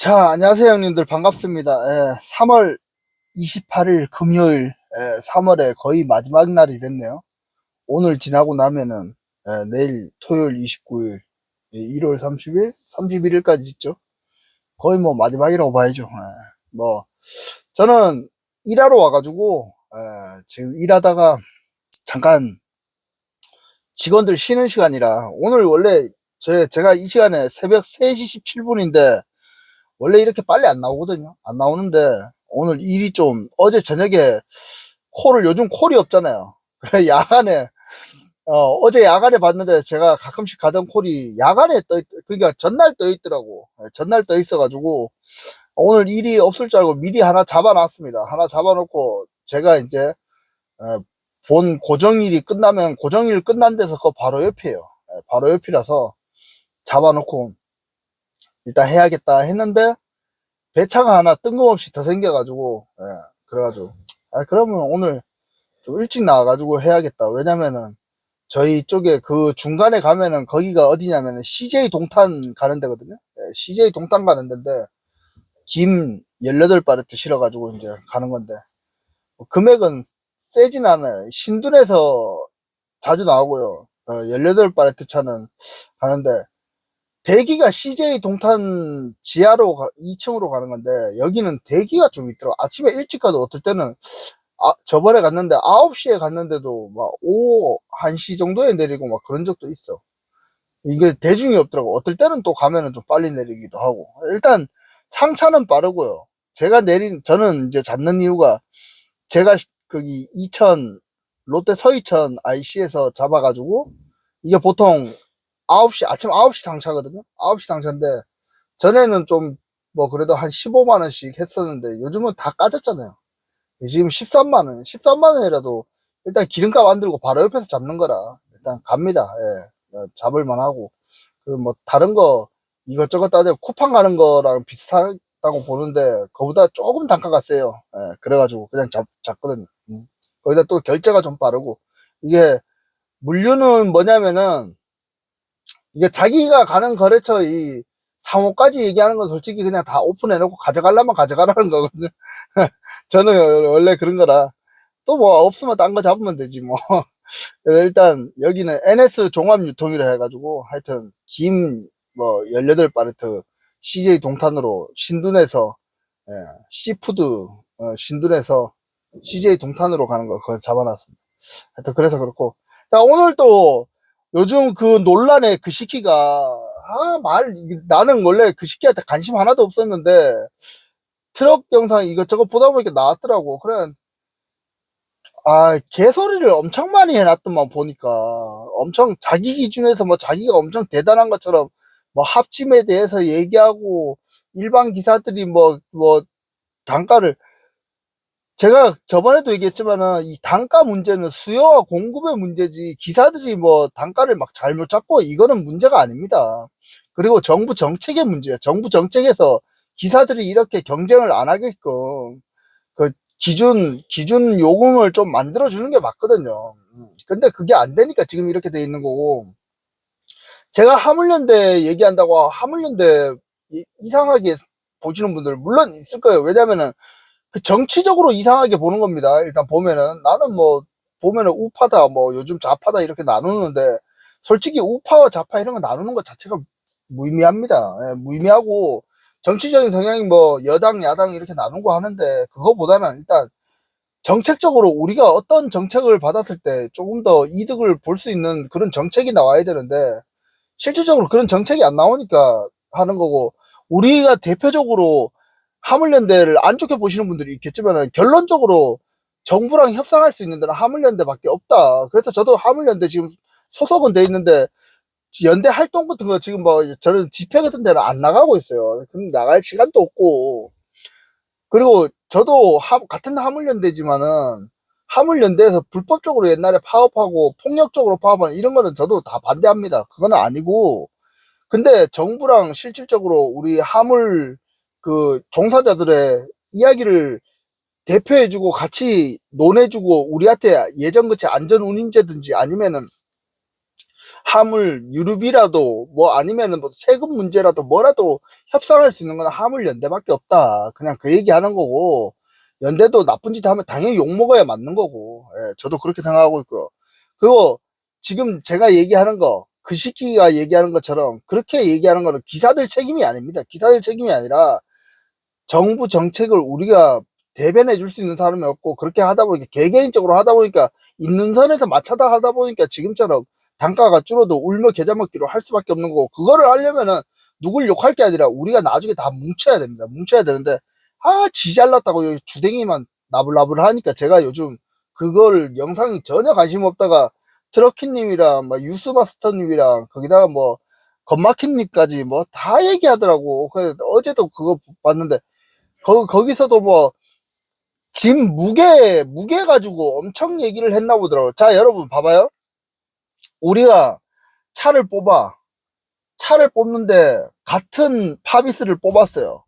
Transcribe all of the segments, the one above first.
자, 안녕하세요, 형님들. 반갑습니다. 예, 3월 28일 금요일, 예, 3월의 거의 마지막 날이 됐네요. 오늘 지나고 나면은, 예, 내일 토요일 29일, 예, 1월 30일, 31일까지 있죠. 거의 뭐 마지막이라고 봐야죠. 예, 뭐, 저는 일하러 와가지고, 예, 지금 일하다가 잠깐 직원들 쉬는 시간이라, 오늘 원래 제, 제가 이 시간에 새벽 3시 17분인데, 원래 이렇게 빨리 안 나오거든요. 안 나오는데 오늘 일이 좀 어제 저녁에 콜을 요즘 콜이 없잖아요. 그래 야간에 어, 제 야간에 봤는데 제가 가끔씩 가던 콜이 야간에 떠 있, 그러니까 전날 떠 있더라고. 예, 전날 떠 있어가지고 오늘 일이 없을 줄 알고 미리 하나 잡아놨습니다. 하나 잡아놓고 제가 이제 어, 본 고정일이 끝나면 고정일 끝난 데서 그 바로 옆이에요. 예, 바로 옆이라서 잡아놓고 일단 해야겠다 했는데 배차가 하나 뜬금없이 더 생겨가지고 예, 그래가지고. 아 그러면 오늘 좀 일찍 나와가지고 해야겠다. 왜냐면은 저희 쪽에 그 중간에 가면은 거기가 어디냐면은 CJ 동탄 가는 데거든요. 예, CJ 동탄 가는 데인데 김 18바레트 실어가지고 이제 가는 건데 뭐 금액은 세진 않아요. 신둔에서 자주 나오고요. 어, 18바레트 차는 가는데 대기가 CJ 동탄 지하로 가, 2층으로 가는 건데 여기는 대기가 좀 있더라고. 아침에 일찍 가도 어떨 때는 아, 저번에 갔는데 9시에 갔는데도 막 오후 1시 정도에 내리고 막 그런 적도 있어. 이게 대중이 없더라고. 어떨 때는 또 가면은 좀 빨리 내리기도 하고. 일단 상차는 빠르고요. 제가 내린 저는 이제 잡는 이유가 제가 거기 2000 롯데 서이천 IC에서 잡아가지고 이게 보통 9시, 아침 9시 상차거든요? 9시 상차인데, 전에는 좀, 뭐, 그래도 한 15만원씩 했었는데, 요즘은 다 까졌잖아요. 지금 13만원, 13만원이라도, 일단 기름값 안 들고 바로 옆에서 잡는 거라, 일단 갑니다. 예. 어, 잡을만 하고. 그, 뭐, 다른 거, 이것저것 따져 쿠팡 가는 거랑 비슷하다고 보는데, 그보다 조금 단가가 세요. 예. 그래가지고, 그냥 잡, 잡거든요. 음. 거기다 또 결제가 좀 빠르고, 이게, 물류는 뭐냐면은, 이게 자기가 가는 거래처 이 상호까지 얘기하는 건 솔직히 그냥 다 오픈해놓고 가져가려면 가져가라는 거거든요. 저는 원래 그런 거라. 또 뭐 없으면 딴 거 잡으면 되지 뭐. 일단 여기는 NS 종합 유통이라 해가지고 하여튼 김 뭐 18바레트 CJ 동탄으로 신둔에서 예, 시푸드 어, 신둔에서 CJ 동탄으로 가는 거 그거 잡아놨습니다. 하여튼 그래서 그렇고 자 오늘 또 요즘 그 논란의 그 시기가 아 말 나는 원래 그 시기한테 관심 하나도 없었는데 트럭 영상 이것저것 보다 보니까 나왔더라고. 그래 아 개소리를 엄청 많이 해놨더만 보니까. 엄청 자기 기준에서 뭐 자기가 엄청 대단한 것처럼 뭐 합침에 대해서 얘기하고 일반 기사들이 뭐뭐 단가를 제가 저번에도 얘기했지만은 이 단가 문제는 수요와 공급의 문제지 기사들이 뭐 단가를 막 잘못 잡고 이거는 문제가 아닙니다. 그리고 정부 정책의 문제야. 정부 정책에서 기사들이 이렇게 경쟁을 안 하게끔 그 기준 기준 요금을 좀 만들어 주는 게 맞거든요. 근데 그게 안 되니까 지금 이렇게 돼 있는 거고 제가 화물연대 얘기한다고 이- 이상하게 보시는 분들 물론 있을 거예요. 왜냐면은 그 정치적으로 이상하게 보는 겁니다. 일단 보면은 나는 뭐 보면은 우파다 뭐 요즘 좌파다 이렇게 나누는데 솔직히 우파와 좌파 이런 거 나누는 것 자체가 무의미합니다. 예, 무의미하고 정치적인 성향이 뭐 여당 야당 이렇게 나누고 하는데 그거보다는 일단 정책적으로 우리가 어떤 정책을 받았을 때 조금 더 이득을 볼 수 있는 그런 정책이 나와야 되는데 실질적으로 그런 정책이 안 나오니까 하는 거고 우리가 대표적으로 화물연대를 안 좋게 보시는 분들이 있겠지만 결론적으로 정부랑 협상할 수 있는 데는 화물연대밖에 없다. 그래서 저도 화물연대 지금 소속은 돼 있는데 연대 활동 같은 거 지금 뭐 저는 집회 같은 데는 안 나가고 있어요. 그럼 나갈 시간도 없고 그리고 저도 하- 같은 화물연대지만은 화물연대에서 불법적으로 옛날에 파업하고 폭력적으로 파업하는 이런 거는 저도 다 반대합니다. 그거는 아니고 근데 정부랑 실질적으로 우리 화물 그 종사자들의 이야기를 대표해주고 같이 논해주고 우리한테 예전같이 안전운임제든지 아니면은 화물 유류비라도 뭐 아니면은 뭐 세금 문제라도 뭐라도 협상할 수 있는 건 화물 연대밖에 없다. 그냥 그 얘기하는 거고 연대도 나쁜 짓 하면 당연히 욕 먹어야 맞는 거고. 예, 저도 그렇게 생각하고 있고요. 그리고 지금 제가 얘기하는 거, 그 시기가 얘기하는 것처럼 그렇게 얘기하는 거는 기사들 책임이 아닙니다. 기사들 책임이 아니라 정부 정책을 우리가 대변해 줄 수 있는 사람이 없고 그렇게 하다 보니까 개개인적으로 하다 보니까 있는 선에서 맞춰다 하다 보니까 지금처럼 단가가 줄어도 울며 겨자 먹기로 할 수밖에 없는 거고 그거를 하려면은 누굴 욕할 게 아니라 우리가 나중에 다 뭉쳐야 됩니다. 뭉쳐야 되는데 아 지 잘났다고 여기 주댕이만 나불나불 하니까 제가 요즘 그걸 영상 전혀 관심 없다가 트럭키님이랑 막 유스마스터님이랑 거기다가 뭐 건마키님까지 뭐 다 얘기하더라고. 어제도 그거 봤는데 거, 거기서도 뭐 짐 무게 무게 가지고 엄청 얘기를 했나 보더라고요. 자 여러분 봐봐요. 우리가 차를 뽑아 차를 뽑는데 같은 파비스를 뽑았어요.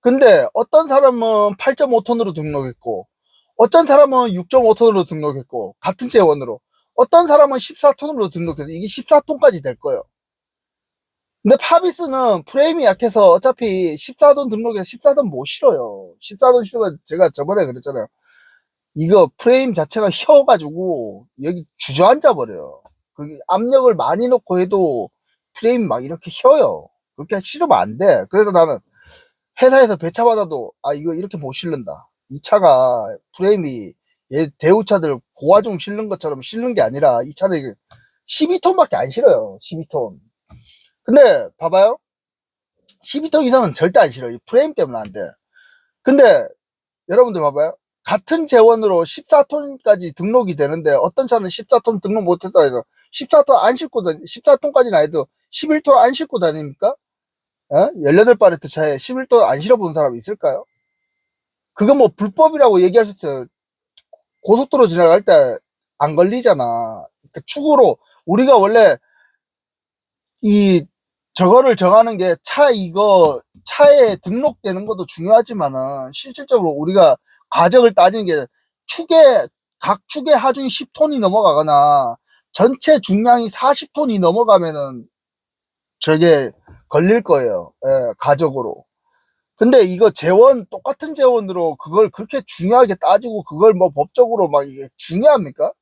근데 어떤 사람은 8.5톤으로 등록했고 어떤 사람은 6.5톤으로 등록했고 같은 재원으로 어떤 사람은 14톤으로 등록해서 이게 14톤까지 될 거예요. 근데 파비스는 프레임이 약해서 어차피 14돈 등록해서 14돈 못 실어요. 14돈 실으면 제가 저번에 그랬잖아요. 이거 프레임 자체가 휘어가지고 여기 주저앉아 버려요. 그 압력을 많이 넣고 해도 프레임이 막 이렇게 휘어요. 그렇게 실으면 안 돼. 그래서 나는 회사에서 배차 받아도 아 이거 이렇게 못 실른다. 이 차가 프레임이 얘 대우차들 고화중 실는 것처럼 실는 게 아니라 이 차는 12톤밖에 안 실어요. 12톤. 근데 봐봐요. 12톤 이상은 절대 안 실어. 이 프레임 때문에 안 돼. 근데 여러분들 봐봐요. 같은 재원으로 14톤까지 등록이 되는데 어떤 차는 14톤 등록 못했다 해서 14톤 안 싣고 다니, 14톤까지는 아니도 11톤 안 싣고 다닙니까? 어? 18바레트 차에 11톤 안 실어본 사람이 있을까요? 그거 뭐 불법이라고 있어요. 고속도로 지나갈 때 안 걸리잖아. 그러니까 축으로 우리가 원래 이 저거를 정하는 게 차 이거 차에 등록되는 것도 중요하지만은 실질적으로 우리가 가격을 따지는 게 축에 각 축의 하중이 10톤이 넘어가거나 전체 중량이 40톤이 넘어가면은 저게 걸릴 거예요. 예, 가적으로. 근데 이거 재원 똑같은 재원으로 그걸 그렇게 중요하게 따지고 그걸 뭐 법적으로 막 이게 중요합니까?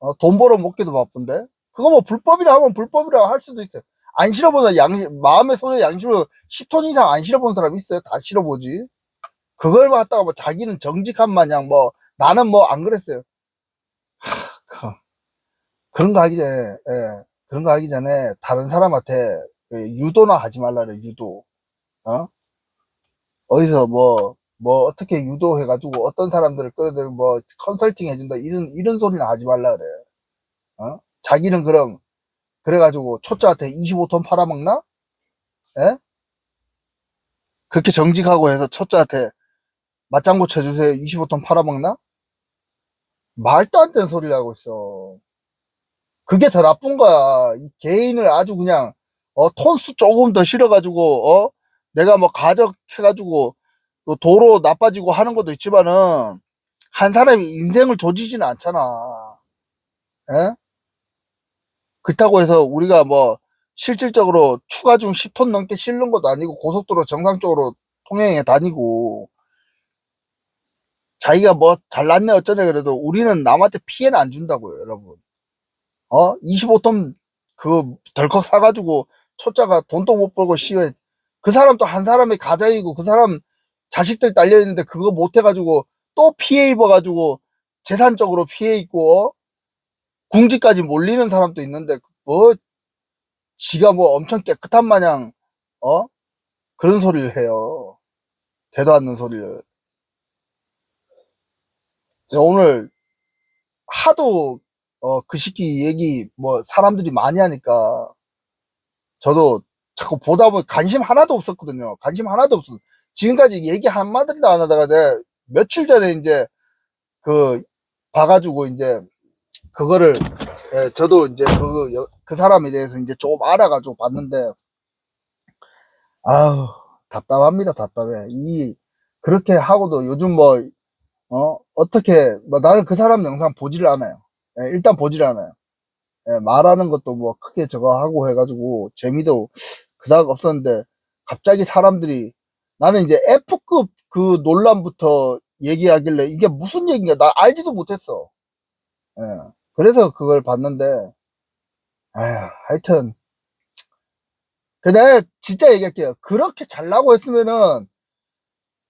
어, 돈 벌어 먹기도 바쁜데 그거 뭐 불법이라 하면 불법이라 할 수도 있어요. 안 실어보는 양 마음의 손에 양심으로 10톤 이상 안 실어본 사람 있어요? 다 실어보지. 그걸 갖다가 뭐 자기는 정직한 마냥 뭐 나는 뭐 안 그랬어요. 하, 그, 그런 거 하기 전에 예, 그런 거 하기 전에 다른 사람한테 그 유도나 하지 말라래 유도. 어? 어디서 뭐, 뭐, 어떻게 유도해 가지고 어떤 사람들을 끌어들이고 뭐, 컨설팅 해준다, 이런, 이런 소리는 하지 말라 그래. 어? 자기는 그럼, 그래가지고 초짜한테 25톤 팔아먹나? 예? 그렇게 정직하고 해서 초짜한테 맞장구 쳐주세요. 25톤 팔아먹나? 말도 안 되는 소리를 하고 있어. 그게 더 나쁜 거야. 이 개인을 아주 그냥, 어, 톤수 조금 더 실어가지고, 어? 내가 뭐 가적해가지고 또 도로 나빠지고 하는 것도 있지만은 한 사람이 인생을 조지지는 않잖아. 에? 그렇다고 해서 우리가 뭐 실질적으로 추가 중 10톤 넘게 실는 것도 아니고 고속도로 정상적으로 통행해 다니고 자기가 뭐 잘났네 어쩌네 그래도 우리는 남한테 피해는 안 준다고요 여러분. 어? 25톤 그 덜컥 사가지고 초짜가 돈도 못 벌고 씨그 사람도 한 사람의 가장이고 그 사람 자식들 딸려 있는데 그거 못 해가지고 또 피해 입어가지고 재산적으로 피해 있고 어? 궁지까지 몰리는 사람도 있는데 뭐 지가 뭐 엄청 깨끗한 마냥 어 그런 소리를 해요. 되도 않는 소리를. 오늘 하도 어, 그 시기 얘기 뭐 사람들이 많이 하니까 저도 자꾸 보다 보니 관심 하나도 없었거든요. 관심 하나도 없어. 지금까지 얘기 한마디도 안 하다가 내가 며칠 전에 이제 그 봐가지고 이제 그거를 예, 저도 이제 그, 여- 그 사람에 대해서 이제 조금 알아가지고 봤는데 아우 답답합니다 답답해. 이 그렇게 하고도 요즘 뭐 어, 어떻게 뭐 나는 그 사람 영상 보지를 않아요. 예, 일단 보지를 않아요. 예, 말하는 것도 뭐 크게 저거 하고 해가지고 재미도 그닥 없었는데 갑자기 사람들이 나는 이제 F급 그 논란부터 얘기하길래 이게 무슨 얘기인가? 나 알지도 못했어. 예, 그래서 그걸 봤는데 아휴 하여튼 근데 진짜 얘기할게요. 그렇게 잘나고 했으면은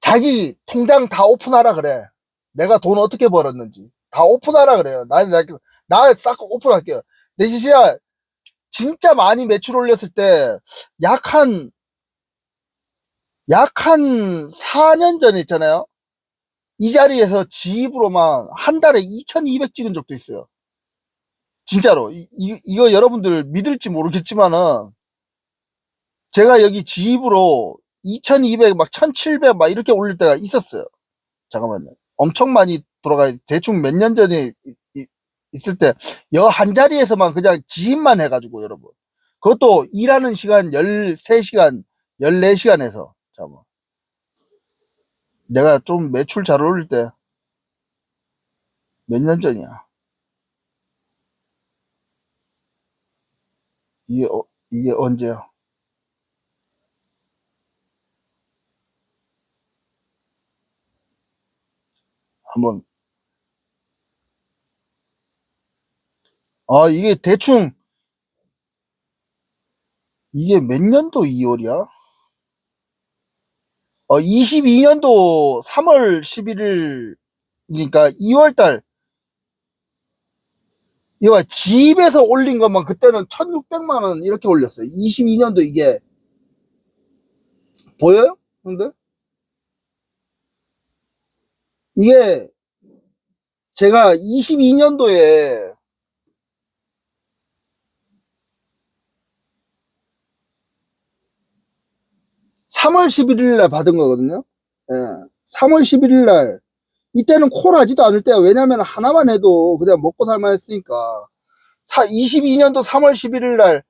자기 통장 다 오픈하라 그래. 내가 돈 어떻게 벌었는지 다 오픈하라 그래요. 나, 나, 나싹 오픈할게요. 내 진짜 진짜 많이 매출 올렸을 때 약 한, 약 한 4년 전에 있잖아요. 이 자리에서 지입으로만 한 달에 2,200 찍은 적도 있어요. 진짜로. 이, 이, 이거 여러분들 믿을지 모르겠지만은 제가 여기 지입으로 2,200, 막 1,700, 막 이렇게 올릴 때가 있었어요. 잠깐만요. 엄청 많이 돌아가야 대충 몇 년 전에 있을 때, 여 한 자리에서만 그냥 지입만 해가지고, 여러분. 그것도 일하는 시간 13시간, 14시간에서. 잠깐만. 내가 좀 매출 잘 올릴 때, 몇 년 전이야. 이게, 어, 이게 언제야? 한번 아 이게 대충 이게 몇 년도 2월이야? 어 22년도 3월 11일 그러니까 2월달 이거 집에서 올린 것만 그때는 1600만 원 이렇게 올렸어요 22년도 이게 보여요? 근데 이게 제가 22년도에 3월 11일 날 받은 거거든요. 예. 3월 11일 날 이때는 콜 하지도 않을 때야. 왜냐면 하나만 해도 그냥 먹고 살만 했으니까. 22년도 3월 11일 날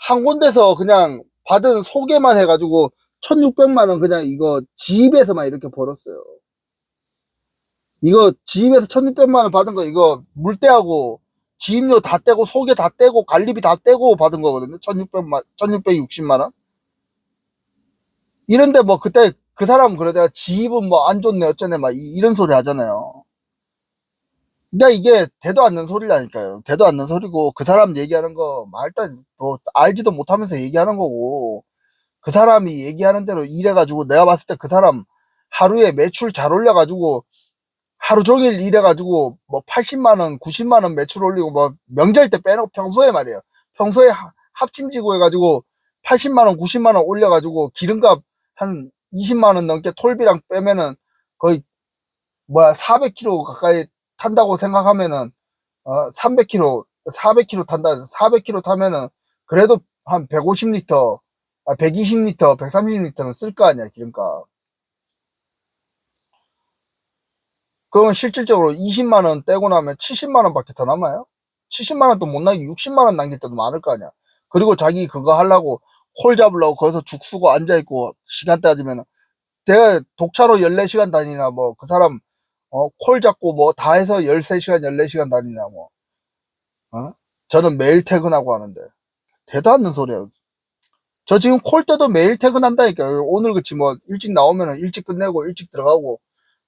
한 군데서 그냥 받은 소개만 해가지고 1600만 원 그냥 이거 집에서만 이렇게 벌었어요. 이거 집에서 1600만 원 받은 거 이거 물때하고 지입료 다 떼고 소개 다 떼고 관리비 다 떼고 받은 거거든요. 1600만 1660만 원. 이런데 뭐 그때 그 사람 그러다가 지입은 뭐 안 좋네 어쩌네 막 이- 이런 소리 하잖아요. 그러니까 이게 대도 않는 소리라니까요. 대도 않는 소리고 그 사람 얘기하는 거 말도 안- 뭐 알지도 못하면서 얘기하는 거고 그 사람이 얘기하는 대로 일해가지고 내가 봤을 때 그 사람 하루에 매출 잘 올려가지고 하루 종일 일해가지고 뭐 80만 원, 90만 원 매출 올리고 뭐 명절 때 빼놓고 평소에 말이에요. 평소에 하- 합침지고 해가지고 80만 원, 90만 원 올려가지고 기름값 한 20만 원 넘게 톨비랑 빼면은 거의 뭐야 400km 가까이 탄다고 생각하면은 어 300km, 400km 탄다. 400km 타면은 그래도 한 150리터, 아 120리터, 130리터는 쓸 거 아니야 기름값. 그러면 실질적으로 20만 원 떼고 나면 70만 원 밖에 더 남아요? 70만 원도 못 나게 60만 원 남길 때도 많을 거 아니야. 그리고 자기 그거 하려고 콜 잡으려고 거기서 죽 쓰고 앉아있고 시간 따지면 내가 독차로 14시간 다니나 뭐 그 사람 어, 콜 잡고 뭐 다 해서 13시간 14시간 다니나 뭐 어? 저는 매일 퇴근하고 하는데 대도 않는 소리야. 저 지금 콜 때도 매일 퇴근한다니까요. 오늘 그치 뭐 일찍 나오면 일찍 끝내고 일찍 들어가고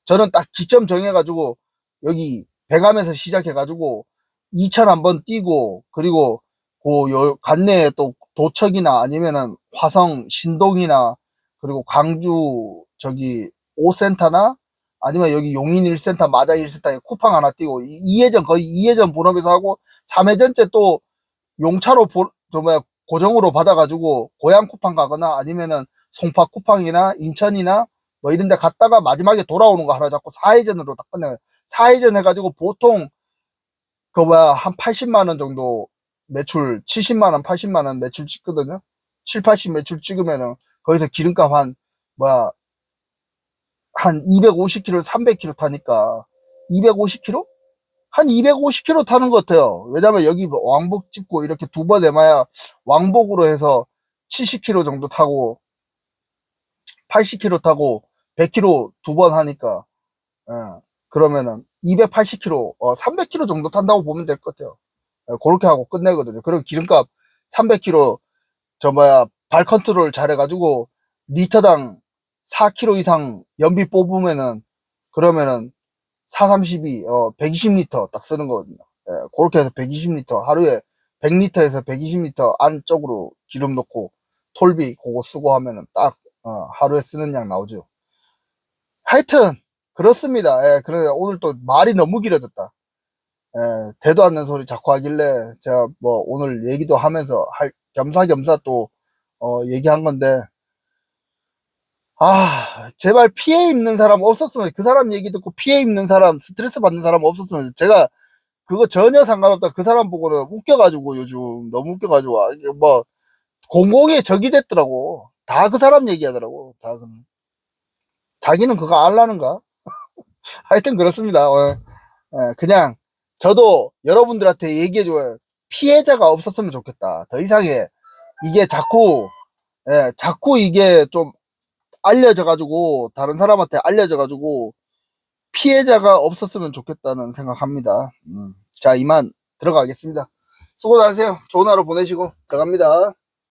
저는 딱 기점 정해가지고 여기 배감에서 시작해가지고 2천 한번 뛰고 그리고 그요 관내에 또 도척이나 아니면은 화성 신동이나 그리고 광주 저기 5센터나 아니면 여기 용인 1센터 마장 1센터에 쿠팡 하나 띄고 2회전 거의 2회전 본업에서 하고 3회전째 또 용차로 보, 저 뭐야 고정으로 받아가지고 고향 쿠팡 가거나 아니면은 송파 쿠팡이나 인천이나 뭐 이런 데 갔다가 마지막에 돌아오는 거 하나 잡고 4회전으로 딱 끝내요. 4회전 해가지고 보통 그 뭐야 한 80만 원 정도 매출 70만 원, 80만 원 매출 찍거든요. 7, 80 매출 찍으면은 거기서 기름값 한 뭐야 한 250km, 300km 타니까 250km? 한 250km 타는 것 같아요. 왜냐면 여기 뭐 왕복 찍고 이렇게 두 번 해봐야 왕복으로 해서 70km 정도 타고 80km 타고 100km 두 번 하니까 예, 그러면은 280km, 어, 300km 정도 탄다고 보면 될 것 같아요. 예, 그렇게 하고 끝내거든요. 그럼 기름값 300km 저 뭐야 발 컨트롤 잘해가지고 리터당 4km 이상 연비 뽑으면은 그러면은 432, 어, 120리터 딱 쓰는 거거든요. 예, 그렇게 해서 120리터, 하루에 100리터에서 120리터 안쪽으로 기름 넣고, 톨비 그거 쓰고 하면은 딱, 어, 하루에 쓰는 양 나오죠. 하여튼, 그렇습니다. 예, 그래, 오늘 또 말이 너무 길어졌다. 예, 대도 않는 소리 자꾸 하길래, 제가 뭐, 오늘 얘기도 하면서, 할, 겸사겸사 또, 어, 얘기한 건데, 아, 제발 피해 입는 사람 없었으면, 그 사람 얘기 듣고 피해 입는 사람, 스트레스 받는 사람 없었으면, 제가 그거 전혀 상관없다. 그 사람 보고는 웃겨가지고 요즘 너무 웃겨가지고, 아, 뭐, 공공의 적이 됐더라고. 다 그 사람 얘기하더라고. 다 그. 자기는 그거 알라는가? 하여튼 그렇습니다. 어, 예, 그냥, 저도 여러분들한테 얘기해줘요. 피해자가 없었으면 좋겠다. 더 이상의, 이게 자꾸, 예, 자꾸 이게 좀 알려져가지고 다른 사람한테 알려져가지고 피해자가 없었으면 좋겠다는 생각합니다. 음. 자 이만 들어가겠습니다. 수고 많으세요. 좋은 하루 보내시고 들어갑니다.